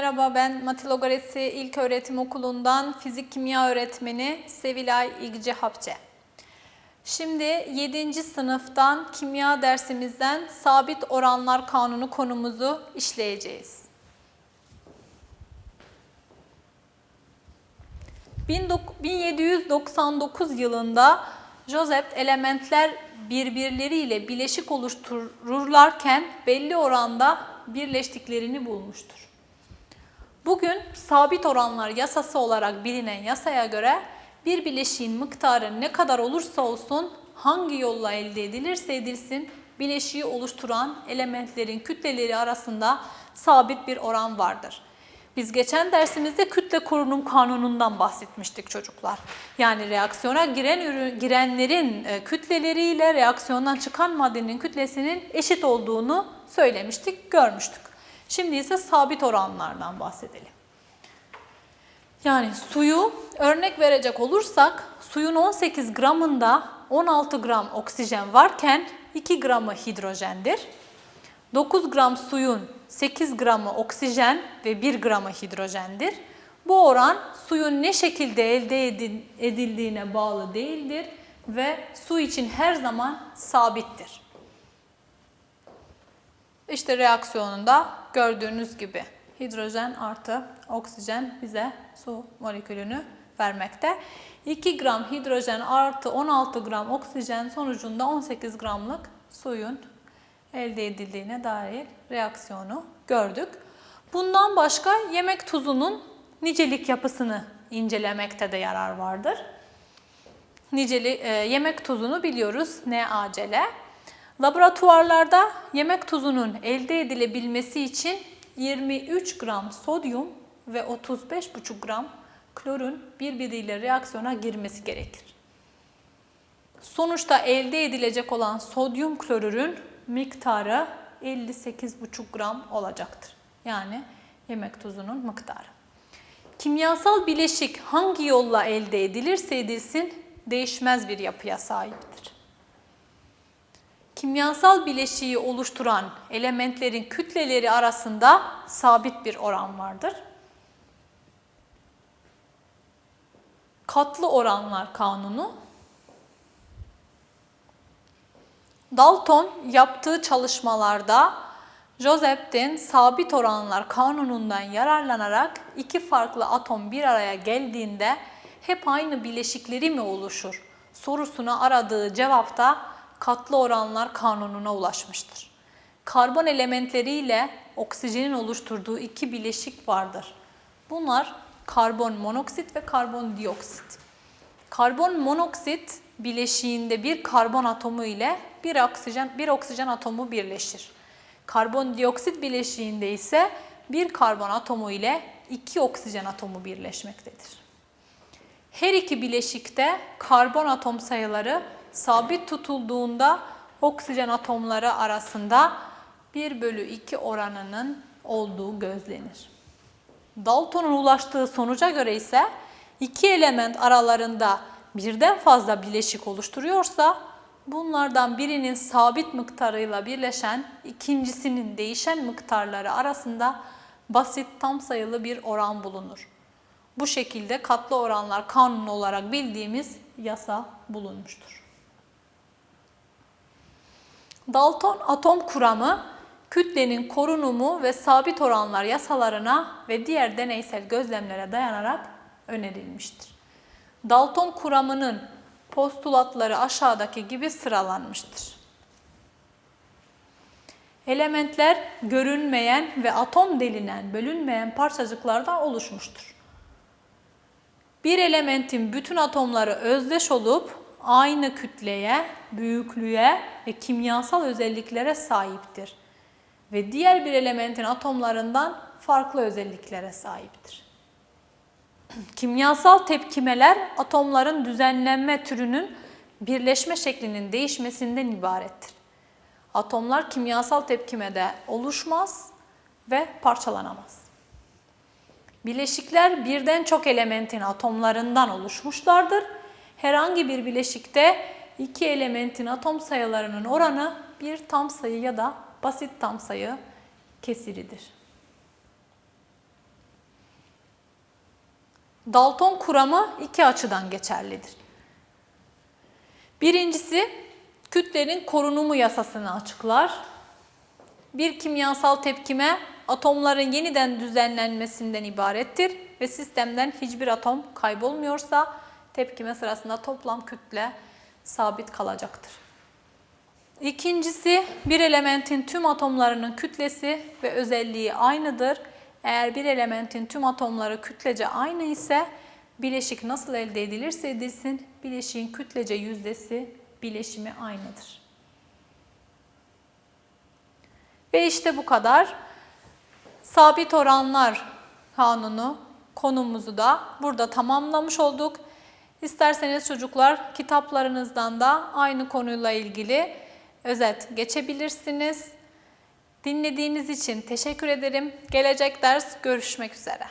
Merhaba ben Matilogoresi İlköğretim Okulu'ndan fizik kimya öğretmeni Sevilay İlgici Hapçe. Şimdi 7. sınıftan kimya dersimizden sabit oranlar kanunu konumuzu işleyeceğiz. 1799 yılında Joseph elementler birbirleriyle bileşik oluştururlarken belli oranda birleştiklerini bulmuştur. Bugün sabit oranlar yasası olarak bilinen yasaya göre bir bileşiğin miktarı ne kadar olursa olsun hangi yolla elde edilirse edilsin bileşiği oluşturan elementlerin kütleleri arasında sabit bir oran vardır. Biz geçen dersimizde kütle korunum kanunundan bahsetmiştik çocuklar. Yani reaksiyona giren ürün, girenlerin e, kütleleriyle reaksiyondan çıkan maddenin kütlesinin eşit olduğunu söylemiştik, görmüştük. Şimdi ise sabit oranlardan bahsedelim. Yani suyu örnek verecek olursak suyun 18 gramında 16 gram oksijen varken 2 gramı hidrojendir. 9 gram suyun 8 gramı oksijen ve 1 gramı hidrojendir. Bu oran suyun ne şekilde elde edildiğine bağlı değildir ve su için her zaman sabittir. İşte reaksiyonunda gördüğünüz gibi hidrojen artı oksijen bize su molekülünü vermekte. 2 gram hidrojen artı 16 gram oksijen sonucunda 18 gramlık suyun elde edildiğine dair reaksiyonu gördük. Bundan başka yemek tuzunun nicelik yapısını incelemekte de yarar vardır. Niceli, e, yemek tuzunu biliyoruz NaCl. Laboratuvarlarda yemek tuzunun elde edilebilmesi için 23 gram sodyum ve 35,5 gram klorun birbiriyle reaksiyona girmesi gerekir. Sonuçta elde edilecek olan sodyum klorürün miktarı 58,5 gram olacaktır. Yani yemek tuzunun miktarı. Kimyasal bileşik hangi yolla elde edilirse edilsin değişmez bir yapıya sahiptir. Kimyasal bileşiği oluşturan elementlerin kütleleri arasında sabit bir oran vardır. Katlı oranlar kanunu Dalton yaptığı çalışmalarda Joseph'in sabit oranlar kanunundan yararlanarak iki farklı atom bir araya geldiğinde hep aynı bileşikleri mi oluşur sorusuna aradığı cevapta katlı oranlar kanununa ulaşmıştır. Karbon elementleriyle oksijenin oluşturduğu iki bileşik vardır. Bunlar karbon monoksit ve karbon dioksit. Karbon monoksit bileşiğinde bir karbon atomu ile bir oksijen bir oksijen atomu birleşir. Karbondioksit bileşiğinde ise bir karbon atomu ile iki oksijen atomu birleşmektedir. Her iki bileşikte karbon atom sayıları sabit tutulduğunda oksijen atomları arasında 1 bölü 2 oranının olduğu gözlenir. Dalton'un ulaştığı sonuca göre ise iki element aralarında birden fazla bileşik oluşturuyorsa bunlardan birinin sabit miktarıyla birleşen ikincisinin değişen miktarları arasında basit tam sayılı bir oran bulunur. Bu şekilde katlı oranlar kanunu olarak bildiğimiz yasa bulunmuştur. Dalton atom kuramı kütlenin korunumu ve sabit oranlar yasalarına ve diğer deneysel gözlemlere dayanarak önerilmiştir. Dalton kuramının postulatları aşağıdaki gibi sıralanmıştır. Elementler görünmeyen ve atom delinen bölünmeyen parçacıklardan oluşmuştur. Bir elementin bütün atomları özdeş olup aynı kütleye, büyüklüğe ve kimyasal özelliklere sahiptir ve diğer bir elementin atomlarından farklı özelliklere sahiptir. Kimyasal tepkimeler atomların düzenlenme türünün birleşme şeklinin değişmesinden ibarettir. Atomlar kimyasal tepkimede oluşmaz ve parçalanamaz. Bileşikler birden çok elementin atomlarından oluşmuşlardır. Herhangi bir bileşikte iki elementin atom sayılarının oranı bir tam sayı ya da basit tam sayı kesiridir. Dalton kuramı iki açıdan geçerlidir. Birincisi kütlenin korunumu yasasını açıklar. Bir kimyasal tepkime atomların yeniden düzenlenmesinden ibarettir ve sistemden hiçbir atom kaybolmuyorsa tepkime sırasında toplam kütle sabit kalacaktır. İkincisi bir elementin tüm atomlarının kütlesi ve özelliği aynıdır. Eğer bir elementin tüm atomları kütlece aynı ise bileşik nasıl elde edilirse edilsin bileşiğin kütlece yüzdesi bileşimi aynıdır. Ve işte bu kadar. Sabit oranlar kanunu konumuzu da burada tamamlamış olduk. İsterseniz çocuklar kitaplarınızdan da aynı konuyla ilgili özet geçebilirsiniz. Dinlediğiniz için teşekkür ederim. Gelecek ders görüşmek üzere.